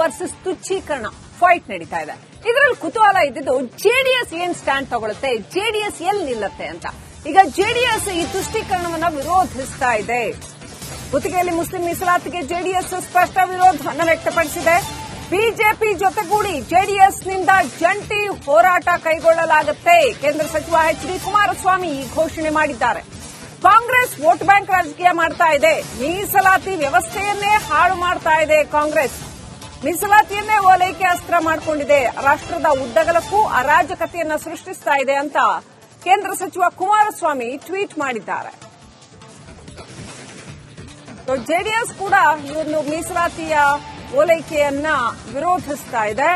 Versus ತುಚ್ಛೀಕರಣ, fight ನಡೀತಾ ಇದೆ. ಇದರಲ್ಲಿ ಕುತೂಹಲ ಇದ್ದಿದ್ದು ಜೆಡಿಎಸ್ ಏನ್ ಸ್ಟ್ಯಾಂಡ್ ತಗೊಳುತ್ತೆ ಜೆಡಿಎಸ್ ಎಲ್ಲಿ ನಿಲ್ಲತ್ತೆ ಅಂತ. ಈಗ ಜೆಡಿಎಸ್ ಈ ತುಷ್ಟೀಕರಣವನ್ನ ವಿರೋಧಿಸ್ತಾ ಇದೆ. ಗುತ್ತಿಗೆಯಲ್ಲಿ ಮುಸ್ಲಿಂ ಮೀಸಲಾತಿಗೆ ಜೆಡಿಎಸ್ ಸ್ಪಷ್ಟ ವಿರೋಧವನ್ನು ವ್ಯಕ್ತಪಡಿಸಿದೆ. ಬಿಜೆಪಿ ಜೊತೆಗೂಡಿ ಜೆಡಿಎಸ್ನಿಂದ ಜಂಟಿ ಹೋರಾಟ ಕೈಗೊಳ್ಳಲಾಗುತ್ತೆ. ಕೇಂದ್ರ ಸಚಿವ ಎಚ್ ಡಿ ಕುಮಾರಸ್ವಾಮಿ ಈ ಘೋಷಣೆ ಮಾಡಿದ್ದಾರೆ. ಕಾಂಗ್ರೆಸ್ ವೋಟ್ ಬ್ಯಾಂಕ್ ರಾಜಕೀಯ ಮಾಡ್ತಾ ಇದೆ. ಮೀಸಲಾತಿ ವ್ಯವಸ್ಥೆಯನ್ನೇ ಹಾಳು ಮಾಡ್ತಾ ಇದೆ ಕಾಂಗ್ರೆಸ್. ಮೀಸಲಾತಿಯನ್ನೇ ಓಲೈಕೆ ಅಸ್ತ್ರ ಮಾಡಿಕೊಂಡಿದೆ. ರಾಷ್ಟ್ರದ ಉದ್ದಗಲಕ್ಕೂ ಅರಾಜಕತೆಯನ್ನು ಸೃಷ್ಟಿಸ್ತಾ ಇದೆ ಅಂತ ಕೇಂದ್ರ ಸಚಿವ ಕುಮಾರಸ್ವಾಮಿ ಟ್ವೀಟ್ ಮಾಡಿದ್ದಾರೆ. ಜೆಡಿಎಸ್ ಕೂಡ ಈ ಒಂದು ಮೀಸಲಾತಿಯ ಓಲೈಕೆಯನ್ನ ವಿರೋಧಿಸ್ತಾ ಇದೆ.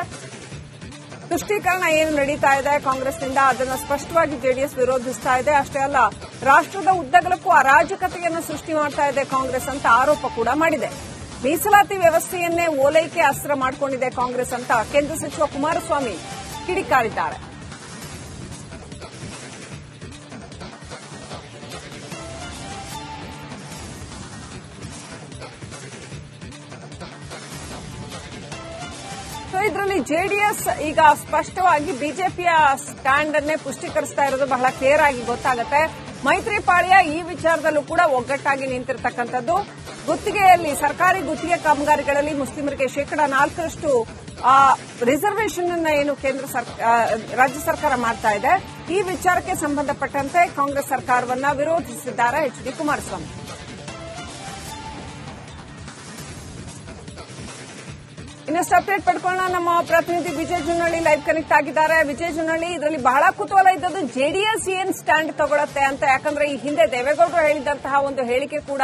ತುಷ್ಟೀಕರಣ ಏನು ನಡೀತಾ ಇದೆ? ಕಾಂಗ್ರೆಸ್ನಿಂದ ಅದನ್ನು ಸ್ಪಷ್ಟವಾಗಿ ಜೆಡಿಎಸ್ ವಿರೋಧಿಸ್ತಾ ಇದೆ. ಅಷ್ಟೇ ಅಲ್ಲ, ರಾಷ್ಟ್ರದ ಉದ್ದಗಲಕ್ಕೂ ಅರಾಜಕತೆಯನ್ನು ಸೃಷ್ಟಿ ಮಾಡ್ತಾ ಇದೆ ಕಾಂಗ್ರೆಸ್ ಅಂತ ಆರೋಪ ಕೂಡ ಮಾಡಿದೆ. ಮೀಸಲಾತಿ ವ್ಯವಸ್ಥೆಯನ್ನೇ ಓಲೈಕೆ ಅಸ್ತ್ರ ಮಾಡಿಕೊಂಡಿದೆ ಕಾಂಗ್ರೆಸ್ ಅಂತ ಕೇಂದ್ರ ಸಚಿವ ಕುಮಾರಸ್ವಾಮಿ ಕಿಡಿಕಾರಿದ್ದಾರೆ. ಇದರಲ್ಲಿ ಜೆಡಿಎಸ್ ಈಗ ಸ್ಪಷ್ಟವಾಗಿ ಬಿಜೆಪಿಯ ಸ್ಟ್ಯಾಂಡ್ ಅನ್ನೇ ಪುಷ್ಟೀಕರಿಸ್ತಾ ಇರೋದು ಬಹಳ ಕ್ಲಿಯರ್ ಆಗಿ ಗೊತ್ತಾಗುತ್ತೆ. ಮೈತ್ರಿಪಾಳ್ಯ ಈ ವಿಚಾರದಲ್ಲೂ ಕೂಡ ಒಗ್ಗಟ್ಟಾಗಿ ನಿಂತಿರ್ತಕ್ಕಂಥದ್ದು. ಗುತ್ತಿಗೆಯಲ್ಲಿ, ಸರ್ಕಾರಿ ಗುತ್ತಿಗೆ ಕಾಮಗಾರಿಗಳಲ್ಲಿ ಮುಸ್ಲಿಮರಿಗೆ ಶೇಕಡಾ ನಾಲ್ಕರಷ್ಟು ರಿಸರ್ವೇಷನ್ ಅನ್ನ ಏನು ಕೇಂದ್ರ ರಾಜ್ಯ ಸರ್ಕಾರ ಮಾಡ್ತಾ ಇದೆ. ಈ ವಿಚಾರಕ್ಕೆ ಸಂಬಂಧಪಟ್ಟಂತೆ ಕಾಂಗ್ರೆಸ್ ಸರ್ಕಾರವನ್ನ ವಿರೋಧಿಸಿದ್ದಾರೆ ಎಚ್ ಡಿ ಕುಮಾರಸ್ವಾಮಿ. ಇನ್ನಷ್ಟು ಅಪ್ಡೇಟ್ ಪಡ್ಕೊಳ್ಳೋಣ. ನಮ್ಮ ಪ್ರತಿನಿಧಿ ವಿಜಯ್ ಜುನಳ್ಳಿ ಲೈವ್ ಕನೆಕ್ಟ್ ಆಗಿದ್ದಾರೆ. ವಿಜಯ್ ಜುನಳ್ಳಿ ಇದರಲ್ಲಿ ಬಹಳ ಕುತೂಹಲ ಇದ್ದದ್ದು ಜೆಡಿಎಸ್ ಏನ್ ಸ್ಟ್ಯಾಂಡ್ ತಗೊಳತ್ತೆ ಅಂತ, ಯಾಕಂದ್ರೆ ಈ ಹಿಂದೆ ದೇವೇಗೌಡರು ಹೇಳಿದಂತಹ ಒಂದು ಹೇಳಿಕೆ ಕೂಡ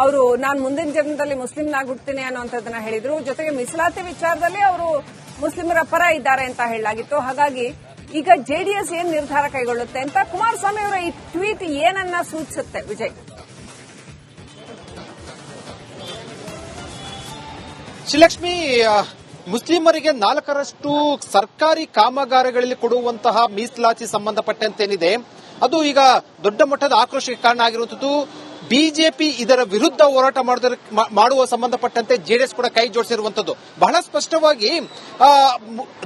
ಅವರು, ನಾನು ಮುಂದಿನ ಜನ್ಮದಲ್ಲಿ ಮುಸ್ಲಿಂನಾಗಿ ಹುಡ್ತೀನಿ ಅನ್ನೋಂಥದ್ದನ್ನ ಹೇಳಿದ್ರು. ಜೊತೆಗೆ ಮೀಸಲಾತಿ ವಿಚಾರದಲ್ಲಿ ಅವರು ಮುಸ್ಲಿಮರ ಪರ ಇದ್ದಾರೆ ಅಂತ ಹೇಳಲಾಗಿತ್ತು. ಹಾಗಾಗಿ ಈಗ ಜೆಡಿಎಸ್ ಏನ್ ನಿರ್ಧಾರ ಕೈಗೊಳ್ಳುತ್ತೆ ಅಂತ ಕುಮಾರಸ್ವಾಮಿ ಅವರ ಈ ಟ್ವೀಟ್ ಏನನ್ನ ಸೂಚಿಸುತ್ತೆ, ವಿಜಯ್? ಶ್ರೀಲಕ್ಷ್ಮಿ ಮುಸ್ಲಿಮರಿಗೆ ನಾಲ್ಕರಷ್ಟು ಸರ್ಕಾರಿ ಕಾಮಗಾರಿಗಳಲ್ಲಿ ಕೊಡುವಂತಹ ಮೀಸಲಾತಿ ಸಂಬಂಧಪಟ್ಟಂತೇನಿದೆ, ಅದು ಈಗ ದೊಡ್ಡ ಮಟ್ಟದ ಆಕ್ರೋಶಕ್ಕೆ ಕಾರಣ ಆಗಿರುವಂತದ್ದು ಬಿಜೆಪಿ ಇದರ ವಿರುದ್ಧ ಹೋರಾಟ ಮಾಡುವ ಸಂಬಂಧಪಟ್ಟಂತೆ ಜೆಡಿಎಸ್ ಕೂಡ ಕೈ ಜೋಡಿಸಿರುವಂತದ್ದು. ಬಹಳ ಸ್ಪಷ್ಟವಾಗಿ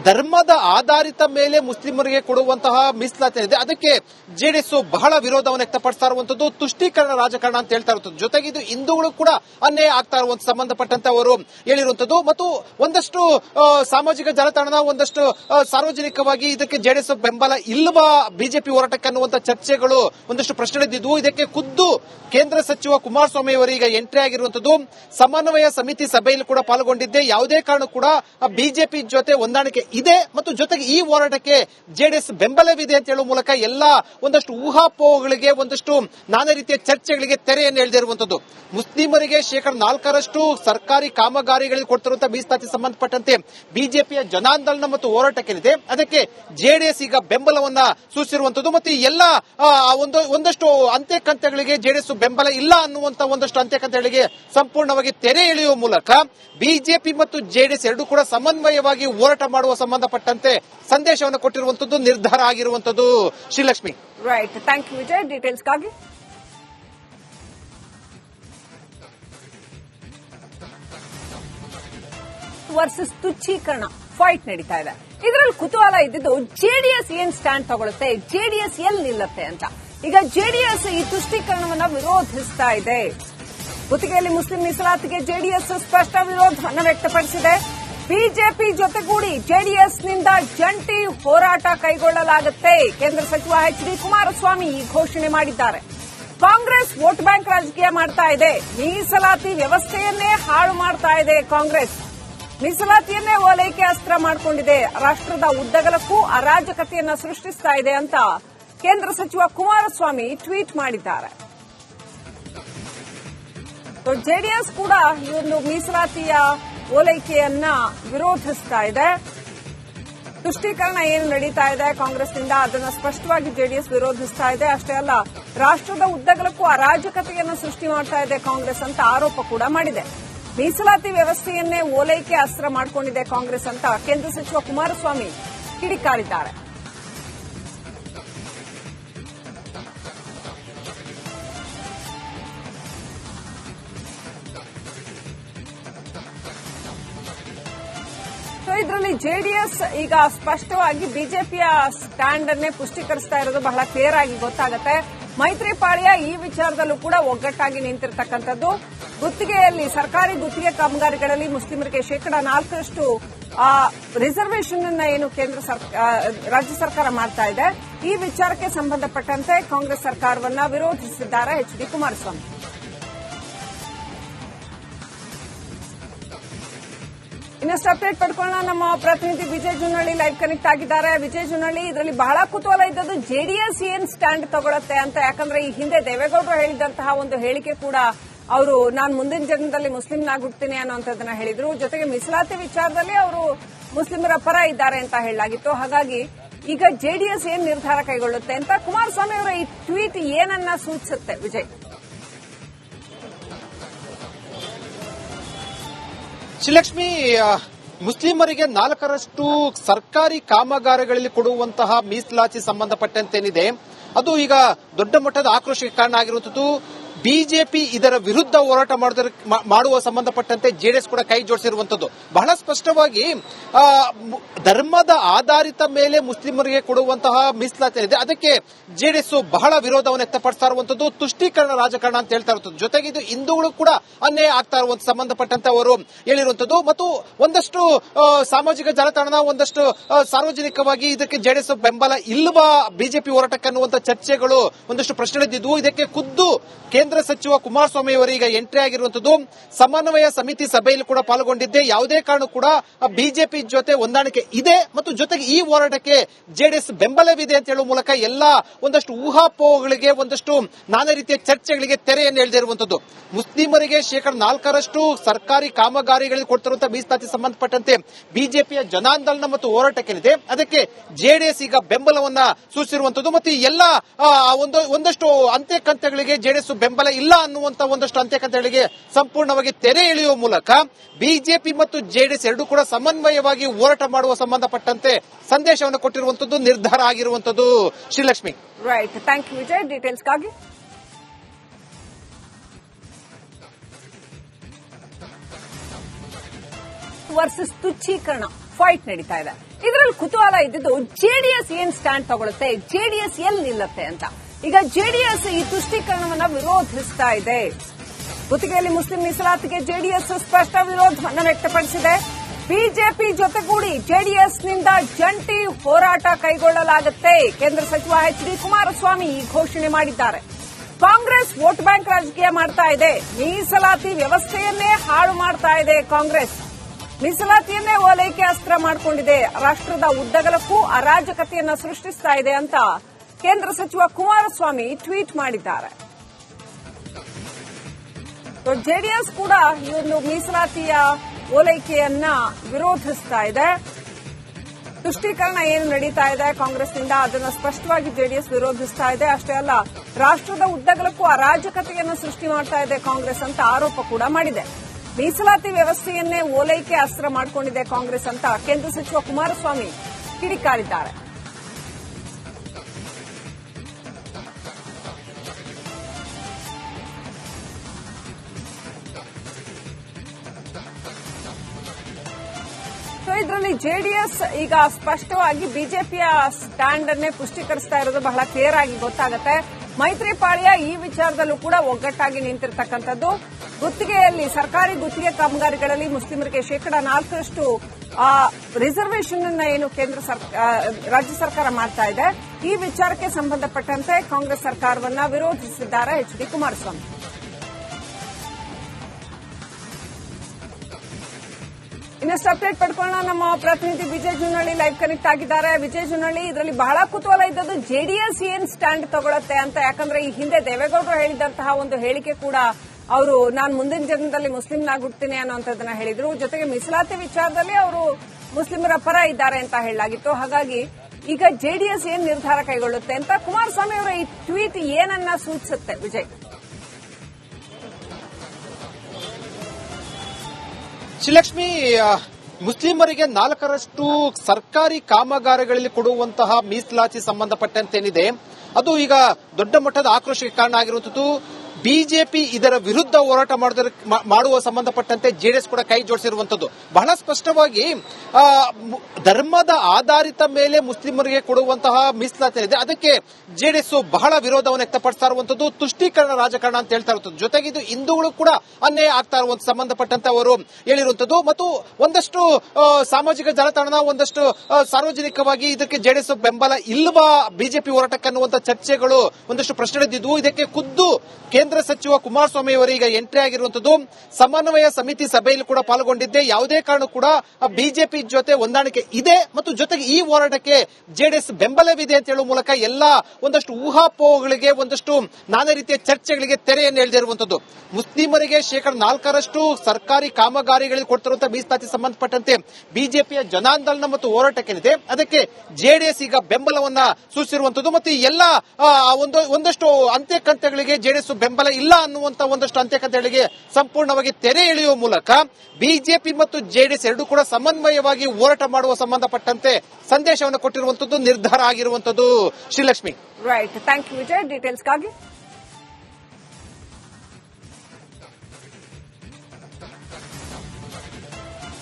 ಧರ್ಮದ ಆಧಾರಿತ ಮೇಲೆ ಮುಸ್ಲಿಮರಿಗೆ ಕೊಡುವಂತಹ ಮೀಸಲಾತಿ ಇದೆ ಅದಕ್ಕೆ ಜೆಡಿಎಸ್ ಬಹಳ ವಿರೋಧವನ್ನು ವ್ಯಕ್ತಪಡಿಸ್ತಾ ಇರುವಂತದ್ದು, ತುಷ್ಟೀಕರಣ ರಾಜಕಾರಣ ಅಂತ ಹೇಳ್ತಾ ಇರುವಂತದ್ದು. ಜೊತೆಗೆ ಇದು ಹಿಂದೂಗಳು ಕೂಡ ಅನ್ಯಾಯ ಆಗ್ತಾ ಇರುವಂತ ಸಂಬಂಧಪಟ್ಟಂತೆ ಅವರು ಹೇಳಿರುವಂತದ್ದು. ಮತ್ತು ಒಂದಷ್ಟು ಸಾಮಾಜಿಕ ಜಾಲತಾಣದ ಒಂದಷ್ಟು ಸಾರ್ವಜನಿಕವಾಗಿ ಇದಕ್ಕೆ ಜೆಡಿಎಸ್ ಬೆಂಬಲ ಇಲ್ಲವಾ ಬಿಜೆಪಿ ಹೋರಾಟಕ್ಕೆ ಅನ್ನುವಂತ ಚರ್ಚೆಗಳು, ಒಂದಷ್ಟು ಪ್ರಶ್ನೆಗಳಿದ್ದಿದ್ವು ಇದಕ್ಕೆ ಖುದ್ದು ಕೇಂದ್ರ ಸಚಿವ ಕುಮಾರಸ್ವಾಮಿ ಅವರೀಗ ಎಂಟ್ರಿ ಆಗಿರುವಂತದ್ದು ಸಮನ್ವಯ ಸಮಿತಿ ಸಭೆಯಲ್ಲಿ ಕೂಡ ಪಾಲ್ಗೊಂಡಿದ್ದೆ. ಯಾವುದೇ ಕಾರಣ ಕೂಡ ಬಿಜೆಪಿ ಜೊತೆ ಹೊಂದಾಣಿಕೆ ಇದೆ ಮತ್ತು ಜೊತೆಗೆ ಈ ಹೋರಾಟಕ್ಕೆ ಜೆಡಿಎಸ್ ಬೆಂಬಲವಿದೆ ಅಂತ ಹೇಳುವ ಮೂಲಕ ಎಲ್ಲ ಒಂದಷ್ಟು ಊಹಾಪೋಹಗಳಿಗೆ, ಒಂದಷ್ಟು ನಾನಾ ರೀತಿಯ ಚರ್ಚೆಗಳಿಗೆ ತೆರೆಯನ್ನು ಎಳೆದಿರುವಂತದ್ದು ಮುಸ್ಲಿಮರಿಗೆ ಶೇಕಡ ನಾಲ್ಕರಷ್ಟು ಸರ್ಕಾರಿ ಕಾಮಗಾರಿಗಳಿಗೆ ಕೊಡ್ತಿರುವಂತಹ ಮೀಸಲಾತಿ ಸಂಬಂಧಪಟ್ಟಂತೆ ಬಿಜೆಪಿಯ ಜನಾಂದೋಲನ ಮತ್ತು ಹೋರಾಟಕ್ಕೇನಿದೆ, ಅದಕ್ಕೆ ಜೆಡಿಎಸ್ ಈಗ ಬೆಂಬಲವನ್ನ ಸೂಚಿಸಿರುವಂತದ್ದು ಮತ್ತು ಎಲ್ಲ ಒಂದು, ಒಂದಷ್ಟು ಅಂತ್ಯಕಂತ್ಯಗಳಿಗೆ ಜೆಡಿಎಸ್ ಬೆಂಬಲ ಇಲ್ಲ ಅನ್ನುವಂತ ಒಂದಷ್ಟು ಅಂತ್ಯಕಂತ್ಯಗಳಿಗೆ ಸಂಪೂರ್ಣವಾಗಿ ತೆರೆ ಎಳೆಯುವ ಮೂಲಕ ಬಿಜೆಪಿ ಮತ್ತು ಜೆಡಿಎಸ್ ಎರಡೂ ಕೂಡ ಸಮನ್ವಯವಾಗಿ ಹೋರಾಟ ಮಾಡುವ ಸಂಬಂಧಪಟ್ಟಂತೆ ಸಂದೇಶವನ್ನು ಕೊಟ್ಟಿರುವಂತದ್ದು ನಿರ್ಧಾರ ಆಗಿರುವಂತದ್ದು Srilakshmi. Right thank you Vijay ಡೀಟೇಲ್ಸ್ಗಾಗಿ versus ತುಚ್ಛೀಕರಣ. ಫೈಟ್ ನಡೀತಾ ಇದೆ. ಇದರಲ್ಲಿ ಕುತೂಹಲ ಇದ್ದಿದ್ದು ಜೆಡಿಎಸ್ ಏನ್ ಸ್ಟ್ಯಾಂಡ್ ತಗೊಳುತ್ತೆ? ಜೆಡಿಎಸ್ ಎಲ್ಲಿ ನಿಲ್ಲತ್ತೆ ಅಂತ. ಈಗ ಜೆಡಿಎಸ್ ಈ ತುಷ್ಟೀಕರಣವನ್ನ ವಿರೋಧಿಸ್ತಾ ಇದೆ. ಗುತ್ತಿಗೆಯಲ್ಲಿ ಮುಸ್ಲಿಂ ಮೀಸಲಾತಿಗೆ ಜೆಡಿಎಸ್ ಸ್ಪಷ್ಟ ವಿರೋಧವನ್ನು ವ್ಯಕ್ತಪಡಿಸಿದೆ. ಬಿಜೆಪಿ ಜೊತೆಗೂಡಿ ಜೆಡಿಎಸ್ನಿಂದ ಜಂಟಿ ಹೋರಾಟ ಕೈಗೊಳ್ಳಲಾಗುತ್ತೆ. ಕೇಂದ್ರ ಸಚಿವ ಎಚ್ ಡಿ ಕುಮಾರಸ್ವಾಮಿ ಈ ಘೋಷಣೆ ಮಾಡಿದ್ದಾರೆ. ಕಾಂಗ್ರೆಸ್ ವೋಟ್ ಬ್ಯಾಂಕ್ ರಾಜಕೀಯ ಮಾಡ್ತಾ ಇದೆ. ಮೀಸಲಾತಿ ವ್ಯವಸ್ಥೆಯನ್ನೇ ಹಾಳು ಮಾಡ್ತಾ ಇದೆ ಕಾಂಗ್ರೆಸ್. ಮೀಸಲಾತಿಯನ್ನೇ ಓಲೈಕೆ ಅಸ್ತ್ರ ಮಾಡಿಕೊಂಡಿದೆ. ರಾಷ್ಟ್ರದ ಉದ್ದಗಲಕ್ಕೂ ಅರಾಜಕತೆಯನ್ನ ಸೃಷ್ಟಿಸ್ತಾ ಇದೆ ಅಂತ ಕೇಂದ್ರ ಸಚಿವ ಕುಮಾರಸ್ವಾಮಿ ಟ್ವೀಟ್ ಮಾಡಿದ್ದಾರೆ. ಜೆಡಿಎಸ್ ಕೂಡ ಈ ಒಂದು ಮೀಸಲಾತಿಯ ಓಲೈಕೆಯನ್ನ ವಿರೋಧಿಸ್ತಾ ಇದೆ. ತುಷ್ಟೀಕರಣ ಏನು ನಡೀತಾ ಇದೆ? ಕಾಂಗ್ರೆಸ್ನಿಂದ ಅದನ್ನು ಸ್ಪಷ್ಟವಾಗಿ ಜೆಡಿಎಸ್ ವಿರೋಧಿಸ್ತಾ ಇದೆ. ಅಷ್ಟೇ ಅಲ್ಲ, ರಾಷ್ಟ್ರದ ಉದ್ದಗಲಕ್ಕೂ ಅರಾಜಕತೆಯನ್ನು ಸೃಷ್ಟಿ ಮಾಡ್ತಾ ಇದೆ ಕಾಂಗ್ರೆಸ್ ಅಂತ ಆರೋಪ ಕೂಡ ಮಾಡಿದೆ. ಮೀಸಲಾತಿ ವ್ಯವಸ್ಥೆಯನ್ನೇ ಓಲೈಕೆ ಅಸ್ತ್ರ ಮಾಡಿಕೊಂಡಿದೆ ಕಾಂಗ್ರೆಸ್ ಅಂತ ಕೇಂದ್ರ ಸಚಿವ ಕುಮಾರಸ್ವಾಮಿ ಕಿಡಿಕಾರಿದ್ದಾರೆ. ಇದರಲ್ಲಿ ಜೆಡಿಎಸ್ ಈಗ ಸ್ಪಷ್ಟವಾಗಿ ಬಿಜೆಪಿಯ ಸ್ಟ್ಯಾಂಡ್ ಅನ್ನೇ ಪುಷ್ಟೀಕರಿಸ್ತಾ ಇರೋದು ಬಹಳ ಕ್ಲಿಯರ್ ಆಗಿ ಗೊತ್ತಾಗುತ್ತೆ. ಮೈತ್ರಿಪಾಳ್ಯ ಈ ವಿಚಾರದಲ್ಲೂ ಕೂಡ ಒಗ್ಗಟ್ಟಾಗಿ ನಿಂತಿರ್ತಕ್ಕಂಥದ್ದು. ಗುತ್ತಿಗೆಯಲ್ಲಿ ಸರ್ಕಾರಿ ಗುತ್ತಿಗೆ ಕಾಮಗಾರಿಗಳಲ್ಲಿ ಮುಸ್ಲಿಮರಿಗೆ ಶೇಕಡಾ ನಾಲ್ಕರಷ್ಟು ಆ, ರಿಸರ್ವೇಶನ್ ಅನ್ನ ಏನು ಕೇಂದ್ರ ರಾಜ್ಯ ಸರ್ಕಾರ ಮಾಡ್ತಾ ಇದೆ. ಈ ವಿಚಾರಕ್ಕೆ ಸಂಬಂಧಪಟ್ಟಂತೆ ಕಾಂಗ್ರೆಸ್ ಸರ್ಕಾರವನ್ನ ವಿರೋಧಿಸಿದ್ದಾರೆ ಎಚ್ ಡಿ ಕುಮಾರಸ್ವಾಮಿ. ಇನ್ನಷ್ಟು ಅಪ್ಡೇಟ್ ಪಡ್ಕೊಳ್ಳೋಣ. ನಮ್ಮ ಪ್ರತಿನಿಧಿ ವಿಜಯ್ ಜುನಳ್ಳಿ ಲೈವ್ ಕನೆಕ್ಟ್ ಆಗಿದ್ದಾರೆ. ವಿಜಯ್ ಜುನಳ್ಳಿ ಇದರಲ್ಲಿ ಬಹಳ ಕುತೂಹಲ ಇದ್ದದ್ದು ಜೆಡಿಎಸ್ ಏನ್ ಸ್ಟ್ಯಾಂಡ್ ತಗೊಳುತ್ತೆ ಅಂತ. ಯಾಕಂದ್ರೆ ಈ ಹಿಂದೆ ದೇವೇಗೌಡರು ಹೇಳಿದಂತಹ ಒಂದು ಹೇಳಿಕೆ ಕೂಡ ಅವರು, ನಾನು ಮುಂದಿನ ಜನ್ಮದಲ್ಲಿ ಮುಸ್ಲಿಂನಾಗಿ ಹುಡ್ತೀನಿ ಅನ್ನೋಂಥದ್ದನ್ನ ಹೇಳಿದ್ರು. ಜೊತೆಗೆ ಮೀಸಲಾತಿ ವಿಚಾರದಲ್ಲಿ ಅವರು ಮುಸ್ಲಿಮರ ಪರ ಇದ್ದಾರೆ ಅಂತ ಹೇಳಲಾಗಿತ್ತು. ಹಾಗಾಗಿ ಈಗ ಜೆಡಿಎಸ್ ಏನ್ ನಿರ್ಧಾರ ಕೈಗೊಳ್ಳುತ್ತೆ ಅಂತ ಕುಮಾರಸ್ವಾಮಿ ಅವರ ಈ ಟ್ವೀಟ್ ಏನನ್ನ ಸೂಚಿಸುತ್ತೆ, ವಿಜಯ್? ಶ್ರೀಲಕ್ಷ್ಮಿ ಮುಸ್ಲಿಮರಿಗೆ ನಾಲ್ಕರಷ್ಟು ಸರ್ಕಾರಿ ಕಾಮಗಾರಿಗಳಲ್ಲಿ ಕೊಡುವಂತಹ ಮೀಸಲಾತಿ ಸಂಬಂಧಪಟ್ಟಂತೇನಿದೆ, ಅದು ಈಗ ದೊಡ್ಡ ಮಟ್ಟದ ಆಕ್ರೋಶಕ್ಕೆ ಕಾರಣ ಆಗಿರುವಂತದ್ದು ಬಿಜೆಪಿ ಇದರ ವಿರುದ್ಧ ಹೋರಾಟ ಮಾಡುವ ಸಂಬಂಧಪಟ್ಟಂತೆ ಜೆಡಿಎಸ್ ಕೂಡ ಕೈ ಜೋಡಿಸಿರುವಂತದ್ದು. ಬಹಳ ಸ್ಪಷ್ಟವಾಗಿ ಧರ್ಮದ ಆಧಾರಿತ ಮೇಲೆ ಮುಸ್ಲಿಮರಿಗೆ ಕೊಡುವಂತಹ ಮೀಸಲಾತಿ ಇದೆ. ಅದಕ್ಕೆ ಜೆಡಿಎಸ್ ಬಹಳ ವಿರೋಧವನ್ನು ವ್ಯಕ್ತಪಡಿಸ್ತಾ ಇರುವಂತದ್ದು. ತುಷ್ಟೀಕರಣ ರಾಜಕಾರಣ ಅಂತ ಹೇಳ್ತಾ ಇರುವಂತದ್ದು. ಜೊತೆಗೆ ಇದು ಹಿಂದೂಗಳು ಕೂಡ ಅನ್ಯಾಯ ಆಗ್ತಾ ಇರುವಂತ ಸಂಬಂಧಪಟ್ಟಂತೆ ಅವರು ಹೇಳಿರುವಂತದ್ದು. ಮತ್ತು ಒಂದಷ್ಟು ಸಾಮಾಜಿಕ ಜಾಲತಾಣದ ಒಂದಷ್ಟು ಸಾರ್ವಜನಿಕವಾಗಿ ಇದಕ್ಕೆ ಜೆಡಿಎಸ್ ಬೆಂಬಲ ಇಲ್ಲವಾ ಬಿಜೆಪಿ ಹೋರಾಟಕ್ಕೆ ಅನ್ನುವಂತ ಚರ್ಚೆಗಳು ಒಂದಷ್ಟು ಪ್ರಶ್ನೆಗಳಿದ್ದವು ಇದಕ್ಕೆ ಖುದ್ದು ಕೇಂದ್ರ ಸಚಿವ ಕುಮಾರಸ್ವಾಮಿ ಅವರು ಈಗ ಎಂಟ್ರಿ ಆಗಿರುವಂತದ್ದು ಸಮನ್ವಯ ಸಮಿತಿ ಸಭೆಯಲ್ಲಿ ಕೂಡ ಪಾಲ್ಗೊಂಡಿದ್ದೆ. ಯಾವುದೇ ಕಾರಣ ಕೂಡ ಬಿಜೆಪಿ ಜೊತೆ ಹೊಂದಾಣಿಕೆ ಇದೆ ಮತ್ತು ಜೊತೆಗೆ ಈ ಹೋರಾಟಕ್ಕೆ ಜೆಡಿಎಸ್ ಬೆಂಬಲವಿದೆ ಅಂತ ಹೇಳುವ ಮೂಲಕ ಎಲ್ಲಾ ಒಂದಷ್ಟು ಊಹಾಪೋಹಗಳಿಗೆ, ಒಂದಷ್ಟು ನಾನಾ ರೀತಿಯ ಚರ್ಚೆಗಳಿಗೆ ತೆರೆಯನ್ನು ಎಳೆದಿರುವಂತದ್ದು ಮುಸ್ಲಿಮರಿಗೆ ಶೇಕಡ ನಾಲ್ಕರಷ್ಟು ಸರ್ಕಾರಿ ಕಾಮಗಾರಿಗಳಿಗೆ ಕೊಡ್ತಿರುವಂತಹ ಮೀಸಲಾತಿ ಸಂಬಂಧಪಟ್ಟಂತೆ ಬಿಜೆಪಿಯ ಜನಾಂದೋಲನ ಮತ್ತು ಹೋರಾಟಕ್ಕೇನಿದೆ ಅದಕ್ಕೆ ಜೆಡಿಎಸ್ ಈಗ ಬೆಂಬಲವನ್ನ ಸೂಚಿಸಿರುವಂತದ್ದು ಮತ್ತು ಎಲ್ಲ ಒಂದು, ಒಂದಷ್ಟು ಅಂತ್ಯಕಂತ್ಯಗಳಿಗೆ ಜೆಡಿಎಸ್ ಬೆಂಬಲ ಇಲ್ಲ ಅನ್ನುವಂತ ಒಂದಷ್ಟು ಅಂತ್ಯಕಂತಗಳಿಗೆ ಸಂಪೂರ್ಣವಾಗಿ ತೆರೆ ಎಳೆಯುವ ಮೂಲಕ ಬಿಜೆಪಿ ಮತ್ತು ಜೆಡಿಎಸ್ ಎರಡೂ ಕೂಡ ಸಮನ್ವಯವಾಗಿ ಹೋರಾಟ ಮಾಡುವ ಸಂಬಂಧಪಟ್ಟಂತೆ ಸಂದೇಶವನ್ನು ಕೊಟ್ಟಿರುವಂತದ್ದು ನಿರ್ಧಾರ ಆಗಿರುವಂತದ್ದು Srilakshmi. Right thank you Vijay ಡೀಟೇಲ್ಸ್ಗಾಗಿ versus ತುಚ್ಛೀಕರಣ. ಫೈಟ್ ನಡೀತಾ ಇದೆ. ಇದರಲ್ಲಿ ಕುತೂಹಲ ಇದ್ದಿದ್ದು ಜೆಡಿಎಸ್ ಏನ್ ಸ್ಟ್ಯಾಂಡ್ ತಗೊಳುತ್ತೆ? ಜೆಡಿಎಸ್ ಎಲ್ಲಿ ನಿಲ್ಲುತ್ತೆ ಅಂತ. ಈಗ ಜೆಡಿಎಸ್ ಈ ತುಷ್ಟೀಕರಣವನ್ನ ವಿರೋಧಿಸ್ತಾ ಇದೆ. ಗುತ್ತಿಗೆಯಲ್ಲಿ ಮುಸ್ಲಿಂ ಮೀಸಲಾತಿಗೆ ಜೆಡಿಎಸ್ ಸ್ಪಷ್ಟ ವಿರೋಧವನ್ನು ವ್ಯಕ್ತಪಡಿಸಿದೆ. ಬಿಜೆಪಿ ಜೊತೆಗೂಡಿ ಜೆಡಿಎಸ್ನಿಂದ ಜಂಟಿ ಹೋರಾಟ ಕೈಗೊಳ್ಳಲಾಗುತ್ತೆ. ಕೇಂದ್ರ ಸಚಿವ ಎಚ್ ಡಿ ಕುಮಾರಸ್ವಾಮಿ ಈ ಘೋಷಣೆ ಮಾಡಿದ್ದಾರೆ. ಕಾಂಗ್ರೆಸ್ ವೋಟ್ ಬ್ಯಾಂಕ್ ರಾಜಕೀಯ ಮಾಡ್ತಾ ಇದೆ. ಮೀಸಲಾತಿ ವ್ಯವಸ್ಥೆಯನ್ನೇ ಹಾಳು ಮಾಡ್ತಾ ಇದೆ ಕಾಂಗ್ರೆಸ್. ಮೀಸಲಾತಿಯನ್ನೇ ಓಲೈಕೆ ಅಸ್ತ್ರ ಮಾಡಿಕೊಂಡಿದೆ. ರಾಷ್ಟ್ರದ ಉದ್ದಗಲಕ್ಕೂ ಅರಾಜಕತೆಯನ್ನು ಸೃಷ್ಟಿಸ್ತಾ ಇದೆ ಅಂತ ಕೇಂದ್ರ ಸಚಿವ ಕುಮಾರಸ್ವಾಮಿ ಟ್ವೀಟ್ ಮಾಡಿದ್ದಾರೆ. ಜೆಡಿಎಸ್ ಕೂಡ ಈ ಒಂದು ಮೀಸಲಾತಿಯ ಓಲೈಕೆಯನ್ನ ವಿರೋಧಿಸ್ತಾ ಇದೆ. ತುಷ್ಟೀಕರಣ ಏನು ನಡೀತಾ ಇದೆ? ಕಾಂಗ್ರೆಸ್ನಿಂದ ಅದನ್ನು ಸ್ಪಷ್ಟವಾಗಿ ಜೆಡಿಎಸ್ ವಿರೋಧಿಸ್ತಾ ಇದೆ. ಅಷ್ಟೇ ಅಲ್ಲ, ರಾಷ್ಟ್ರದ ಉದ್ದಗಲಕ್ಕೂ ಅರಾಜಕತೆಯನ್ನು ಸೃಷ್ಟಿ ಮಾಡ್ತಾ ಇದೆ ಕಾಂಗ್ರೆಸ್ ಅಂತ ಆರೋಪ ಕೂಡ ಮಾಡಿದೆ. ಮೀಸಲಾತಿ ವ್ಯವಸ್ಥೆಯನ್ನೇ ಓಲೈಕೆ ಅಸ್ತ್ರ ಮಾಡಿಕೊಂಡಿದೆ ಕಾಂಗ್ರೆಸ್ ಅಂತ ಕೇಂದ್ರ ಸಚಿವ ಕುಮಾರಸ್ವಾಮಿ ಕಿಡಿಕಾರಿದ್ದಾರೆ. ಜೆಡಿಎಸ್ ಈಗ ಸ್ಪಷ್ಟವಾಗಿ ಬಿಜೆಪಿಯ ಸ್ಟ್ಯಾಂಡ್ ಅನ್ನೇ ಪುಷ್ಟೀಕರಿಸ್ತಾ ಇರೋದು ಬಹಳ ಕ್ಲಿಯರ್ ಆಗಿ ಗೊತ್ತಾಗುತ್ತೆ. ಮೈತ್ರಿಪಾಳ್ಯ ಈ ವಿಚಾರದಲ್ಲೂ ಕೂಡ ಒಗ್ಗಟ್ಟಾಗಿ ನಿಂತಿರ್ತಕ್ಕಂಥದ್ದು. ಗುತ್ತಿಗೆಯಲ್ಲಿ ಸರ್ಕಾರಿ ಗುತ್ತಿಗೆ ಕಾಮಗಾರಿಗಳಲ್ಲಿ ಮುಸ್ಲಿಮರಿಗೆ ಶೇಕಡಾ ನಾಲ್ಕರಷ್ಟು ಆ, ರಿಸರ್ವೇಶನ್ ಅನ್ನ ಏನು ಕೇಂದ್ರ ರಾಜ್ಯ ಸರ್ಕಾರ ಮಾಡ್ತಾ ಇದೆ. ಈ ವಿಚಾರಕ್ಕೆ ಸಂಬಂಧಪಟ್ಟಂತೆ ಕಾಂಗ್ರೆಸ್ ಸರ್ಕಾರವನ್ನ ವಿರೋಧಿಸಿದ್ದಾರೆ ಎಚ್ ಡಿ ಕುಮಾರಸ್ವಾಮಿ. ಇನ್ನಷ್ಟು ಅಪ್ಡೇಟ್ ಪಡ್ಕೊಳ್ಳೋಣ. ನಮ್ಮ ಪ್ರತಿನಿಧಿ ವಿಜಯ್ ಜುನಳ್ಳಿ ಲೈವ್ ಕನೆಕ್ಟ್ ಆಗಿದ್ದಾರೆ. ವಿಜಯ್ ಜುನಳ್ಳಿ ಇದರಲ್ಲಿ ಬಹಳ ಕುತೂಹಲ ಇದ್ದದ್ದು ಜೆಡಿಎಸ್ ಏನ್ ಸ್ಟ್ಯಾಂಡ್ ತಗೊಳತ್ತೆ ಅಂತ. ಯಾಕಂದ್ರೆ ಈ ಹಿಂದೆ ದೇವೇಗೌಡರು ಹೇಳಿದಂತಹ ಒಂದು ಹೇಳಿಕೆ ಕೂಡ ಅವರು, ನಾನು ಮುಂದಿನ ಜನ್ಮದಲ್ಲಿ ಮುಸ್ಲಿಂ ಹುಡ್ತೀನಿ ಅನ್ನೋಂಥದ್ದನ್ನ ಹೇಳಿದ್ರು. ಜೊತೆಗೆ ಮೀಸಲಾತಿ ವಿಚಾರದಲ್ಲಿ ಅವರು ಮುಸ್ಲಿಮರ ಪರ ಇದ್ದಾರೆ ಅಂತ ಹೇಳಲಾಗಿತ್ತು. ಹಾಗಾಗಿ ಈಗ ಜೆಡಿಎಸ್ ಏನ್ ನಿರ್ಧಾರ ಕೈಗೊಳ್ಳುತ್ತೆ ಅಂತ ಕುಮಾರಸ್ವಾಮಿ ಅವರ ಈ ಟ್ವೀಟ್ ಏನನ್ನ ಸೂಚಿಸುತ್ತೆ ವಿಜಯ್? ಶ್ರೀಲಕ್ಷ್ಮಿ ಮುಸ್ಲಿಮರಿಗೆ ನಾಲ್ಕರಷ್ಟು ಸರ್ಕಾರಿ ಕಾಮಗಾರಿಗಳಲ್ಲಿ ಕೊಡುವಂತಹ ಮೀಸಲಾತಿ ಸಂಬಂಧಪಟ್ಟಂತೇನಿದೆ. ಅದು ಈಗ ದೊಡ್ಡ ಮಟ್ಟದ ಆಕ್ರೋಶಕ್ಕೆ ಕಾರಣ ಆಗಿರುವಂತದ್ದು ಬಿಜೆಪಿ ಇದರ ವಿರುದ್ಧ ಹೋರಾಟ ಮಾಡುವ ಸಂಬಂಧಪಟ್ಟಂತೆ ಜೆಡಿಎಸ್ ಕೂಡ ಕೈ ಜೋಡಿಸಿರುವಂತದ್ದು ಬಹಳ ಸ್ಪಷ್ಟವಾಗಿ ಧರ್ಮದ ಆಧಾರಿತ ಮೇಲೆ ಮುಸ್ಲಿಮರಿಗೆ ಕೊಡುವಂತಹ ಮೀಸಲಾತಿ ಇದೆ ಅದಕ್ಕೆ ಜೆಡಿಎಸ್ ಬಹಳ ವಿರೋಧವನ್ನು ವ್ಯಕ್ತಪಡಿಸ್ತಾ ಇರುವಂತದ್ದು ತುಷ್ಟೀಕರಣ ರಾಜಕಾರಣ ಅಂತ ಹೇಳ್ತಾ ಇರುವಂತದ್ದು ಜೊತೆಗೆ ಇದು ಹಿಂದೂಗಳು ಕೂಡ ಅನ್ಯಾಯ ಆಗ್ತಾ ಇರುವಂತ ಸಂಬಂಧಪಟ್ಟಂತೆ ಅವರು ಹೇಳಿರುವಂತದ್ದು ಮತ್ತು ಒಂದಷ್ಟು ಸಾಮಾಜಿಕ ಜಾಲತಾಣ, ಒಂದಷ್ಟು ಸಾರ್ವಜನಿಕವಾಗಿ ಇದಕ್ಕೆ ಜೆಡಿಎಸ್ ಬೆಂಬಲ ಇಲ್ವಾ? ಬಿಜೆಪಿ ಹೋರಾಟಕ್ಕೆ ಅನ್ನುವಂತ ಚರ್ಚೆಗಳು ಒಂದಷ್ಟು ಪ್ರಶ್ನೆ ಇದಕ್ಕೆ ಖುದ್ದು ಕೇಂದ್ರ ಸಚಿವ ಕುಮಾರಸ್ವಾಮಿ ಅವರೀಗ ಎಂಟ್ರಿ ಆಗಿರುವಂತದ್ದು ಸಮನ್ವಯ ಸಮಿತಿ ಸಭೆಯಲ್ಲಿ ಕೂಡ ಪಾಲ್ಗೊಂಡಿದ್ದೆ. ಯಾವುದೇ ಕಾರಣ ಕೂಡ ಬಿಜೆಪಿ ಜೊತೆ ಹೊಂದಾಣಿಕೆ ಇದೆ ಮತ್ತು ಜೊತೆಗೆ ಈ ಹೋರಾಟಕ್ಕೆ ಜೆಡಿಎಸ್ ಬೆಂಬಲವಿದೆ ಅಂತ ಹೇಳುವ ಮೂಲಕ ಎಲ್ಲ ಒಂದಷ್ಟು ಊಹಾಪೋಹಗಳಿಗೆ, ಒಂದಷ್ಟು ನಾನಾ ರೀತಿಯ ಚರ್ಚೆಗಳಿಗೆ ತೆರೆಯನ್ನು ಎಳೆದಿರುವಂತದ್ದು ಮುಸ್ಲಿಮರಿಗೆ ಶೇಕಡ ನಾಲ್ಕರಷ್ಟು ಸರ್ಕಾರಿ ಕಾಮಗಾರಿಗಳಿಗೆ ಕೊಡ್ತಿರುವಂತಹ ಮೀಸಲಾತಿ ಸಂಬಂಧಪಟ್ಟಂತೆ ಬಿಜೆಪಿಯ ಜನಾಂದೋಲನ ಮತ್ತು ಹೋರಾಟಕ್ಕೇನಿದೆ, ಅದಕ್ಕೆ ಜೆಡಿಎಸ್ ಈಗ ಬೆಂಬಲವನ್ನ ಸೂಚಿಸಿರುವಂತದ್ದು ಮತ್ತು ಎಲ್ಲ ಒಂದು, ಒಂದಷ್ಟು ಅಂತ್ಯಕಂತಗಳಿಗೆ ಜೆಡಿಎಸ್ ಬೆಂಬಲ ಇಲ್ಲ ಅನ್ನುವಂತ ಒಂದಷ್ಟು ಅಂತ್ಯಕತೆಗಳಿಗೆ ಸಂಪೂರ್ಣವಾಗಿ ತೆರೆ ಎಳೆಯುವ ಮೂಲಕ ಬಿಜೆಪಿ ಮತ್ತು ಜೆಡಿಎಸ್ ಎರಡೂ ಕೂಡ ಸಮನ್ವಯವಾಗಿ ಹೋರಾಟ ಮಾಡುವ ಸಂಬಂಧಪಟ್ಟಂತೆ ಸಂದೇಶವನ್ನು ಕೊಟ್ಟಿರುವಂತದ್ದು ನಿರ್ಧಾರ ಆಗಿರುವಂತದ್ದು. Srilakshmi. Right thank you Vijay. ಡೀಟೇಲ್ಸ್ಗಾಗಿ